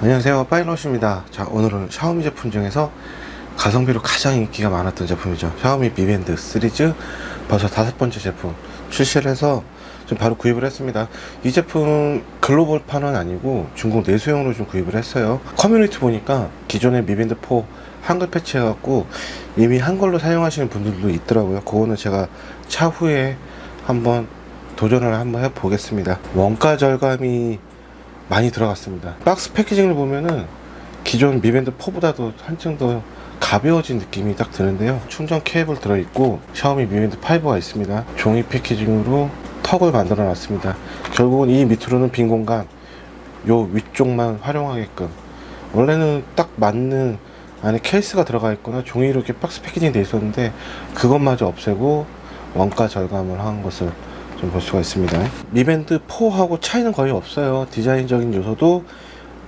안녕하세요. 파이럿입니다. 자 오늘은 샤오미 제품 중에서 가성비로 가장 인기가 많았던 제품이죠. 샤오미 미밴드 시리즈 벌써 다섯 번째 제품 출시를 해서 좀 바로 구입을 했습니다. 이 제품 글로벌 판은 아니고 중국 내수용으로 좀 구입을 했어요. 커뮤니티 보니까 기존의 미밴드 4 한글 패치해갖고 이미 한글로 사용하시는 분들도 있더라고요. 그거는 제가 차후에 한번 도전을 한번 해보겠습니다. 원가 절감이 많이 들어갔습니다. 박스 패키징을 보면은 기존 미밴드 4보다도 한층 더 가벼워진 느낌이 딱 드는데요. 충전 케이블 들어있고 샤오미 미밴드 5가 있습니다. 종이 패키징으로 턱을 만들어 놨습니다. 결국은 이 밑으로는 빈 공간, 요 위쪽만 활용하게끔 원래는 딱 맞는 안에 케이스가 들어가 있거나 종이로 이렇게 박스 패키징 돼 있었는데 그것마저 없애고 원가 절감을 한 것을 좀 볼 수가 있습니다. 미밴드 4하고 차이는 거의 없어요. 디자인적인 요소도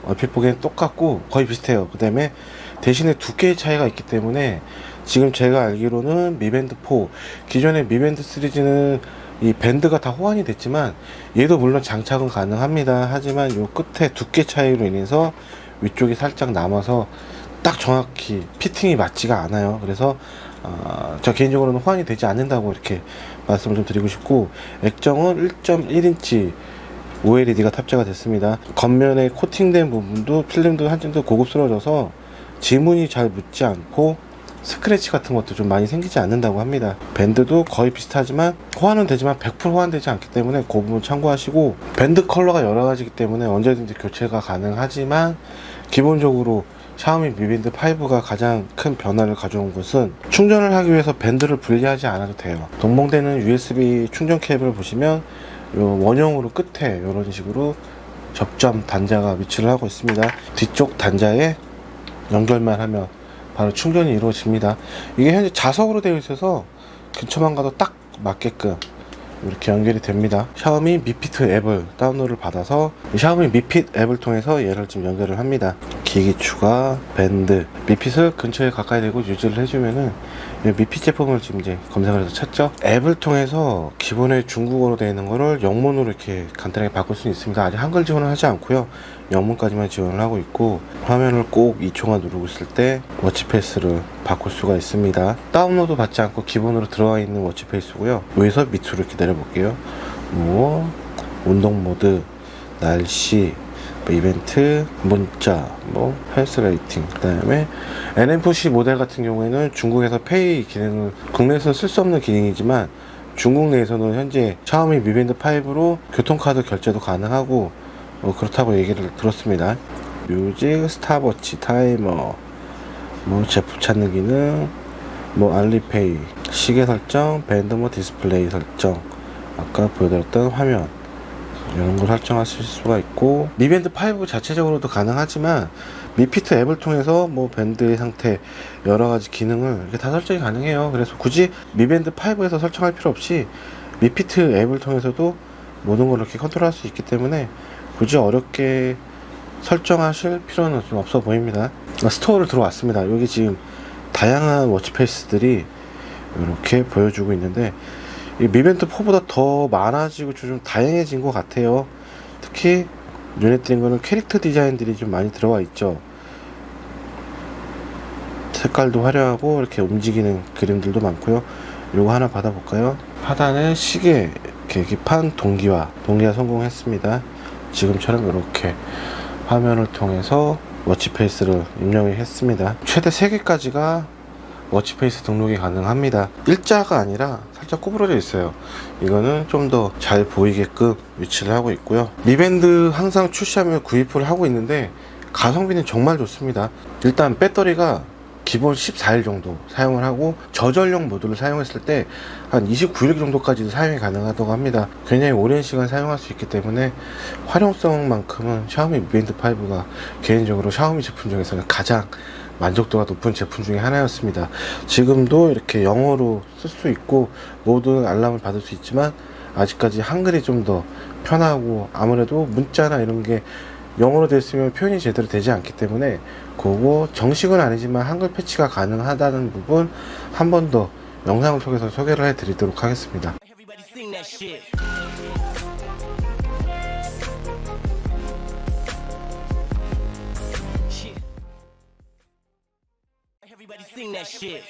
얼핏 보기엔 똑같고 거의 비슷해요. 그 다음에 대신에 두께의 차이가 있기 때문에 지금 제가 알기로는 미밴드 4 기존의 미밴드 시리즈는 이 밴드가 다 호환이 됐지만 얘도 물론 장착은 가능합니다. 하지만 요 끝에 두께 차이로 인해서 위쪽이 살짝 남아서 딱 정확히 피팅이 맞지가 않아요. 그래서 어, 저 개인적으로는 호환이 되지 않는다고 이렇게 말씀을 좀 드리고 싶고 액정은 1.1인치 OLED가 탑재가 됐습니다. 겉면에 코팅된 부분도 필름도 한층 더 고급스러워져서 지문이 잘 묻지 않고 스크래치 같은 것도 좀 많이 생기지 않는다고 합니다. 밴드도 거의 비슷하지만 호환은 되지만 100% 호환되지 않기 때문에 그 부분 참고하시고 밴드 컬러가 여러 가지이기 때문에 언제든지 교체가 가능하지만 기본적으로 샤오미 미밴드 5가 가장 큰 변화를 가져온 것은 충전을 하기 위해서 밴드를 분리하지 않아도 돼요. 동봉되는 USB 충전 케이블을 보시면 요 원형으로 끝에 이런 식으로 접점 단자가 위치를 하고 있습니다. 뒤쪽 단자에 연결만 하면 바로 충전이 이루어집니다. 이게 현재 자석으로 되어 있어서 근처만 가도 딱 맞게끔 이렇게 연결이 됩니다. 샤오미 미피트 앱을 다운로드를 받아서 이 샤오미 미핏 앱을 통해서 얘를 지금 연결을 합니다. 기기 추가, 밴드, 미핏을 근처에 가까이 대고 유지를 해주면은 이 미핏 제품을 지금 이제 검색을 해서 찾죠. 앱을 통해서 기본에 중국어로 되어 있는 거를 영문으로 이렇게 간단하게 바꿀 수 있습니다. 아직 한글 지원을 하지 않고요. 영문까지만 지원을 하고 있고 화면을 꼭 2초간 누르고 있을 때 워치페이스를 바꿀 수가 있습니다. 다운로드 받지 않고 기본으로 들어가 있는 워치페이스고요. 위에서 밑으로 이렇게 내려볼게요. 뭐 운동 모드, 날씨, 뭐 이벤트, 문자, 뭐 헬스 레이팅, 그다음에 NFC 모델 같은 경우에는 중국에서 페이 기능을 국내에서는 쓸수 없는 기능이지만 중국 내에서는 현재 샤오미 미밴드 5로 교통카드 결제도 가능하고 뭐 그렇다고 얘기를 들었습니다. 뮤직, 스탑워치, 타이머, 뭐 제품 찾는 기능, 뭐 알리페이, 시계 설정, 밴드 뭐 디스플레이 설정, 아까 보여드렸던 화면 이런 걸 설정하실 수가 있고 미밴드 5 자체적으로도 가능하지만 미피트 앱을 통해서 뭐 밴드의 상태 여러 가지 기능을 이렇게 다 설정이 가능해요. 그래서 굳이 미밴드 5에서 설정할 필요 없이 미피트 앱을 통해서도 모든 걸 이렇게 컨트롤할 수 있기 때문에 굳이 어렵게 설정하실 필요는 좀 없어 보입니다. 아, 스토어를 들어왔습니다. 여기 지금 다양한 워치페이스들이 이렇게 보여주고 있는데 이 미벤트 4보다 더 많아지고 좀 다양해진 것 같아요. 특히 눈에 띄는 거는 캐릭터 디자인들이 좀 많이 들어와 있죠. 색깔도 화려하고 이렇게 움직이는 그림들도 많고요. 요거 하나 받아볼까요? 하단에 시계 계기판 동기화 동기화 성공했습니다. 지금처럼 이렇게 화면을 통해서 워치페이스를 입력을 했습니다. 최대 3개까지가 워치페이스 등록이 가능합니다. 일자가 아니라 살짝 구부러져 있어요. 이거는 좀 더 잘 보이게끔 위치를 하고 있고요. 미밴드 항상 출시하면 구입을 하고 있는데 가성비는 정말 좋습니다. 일단 배터리가 기본 14일 정도 사용을 하고 저전력 모드를 사용했을 때 한 29일 정도까지도 사용이 가능하다고 합니다. 굉장히 오랜 시간 사용할 수 있기 때문에 활용성만큼은 샤오미 미밴드 5가 개인적으로 샤오미 제품 중에서는 가장 만족도가 높은 제품 중에 하나였습니다. 지금도 이렇게 영어로 쓸 수 있고 모든 알람을 받을 수 있지만 아직까지 한글이 좀 더 편하고 아무래도 문자나 이런 게 영어로 됐으면 표현이 제대로 되지 않기 때문에 그거 정식은 아니지만 한글 패치가 가능하다는 부분 한 번 더 영상을 통해서 소개를 해드리도록 하겠습니다. Everybody sing that shit.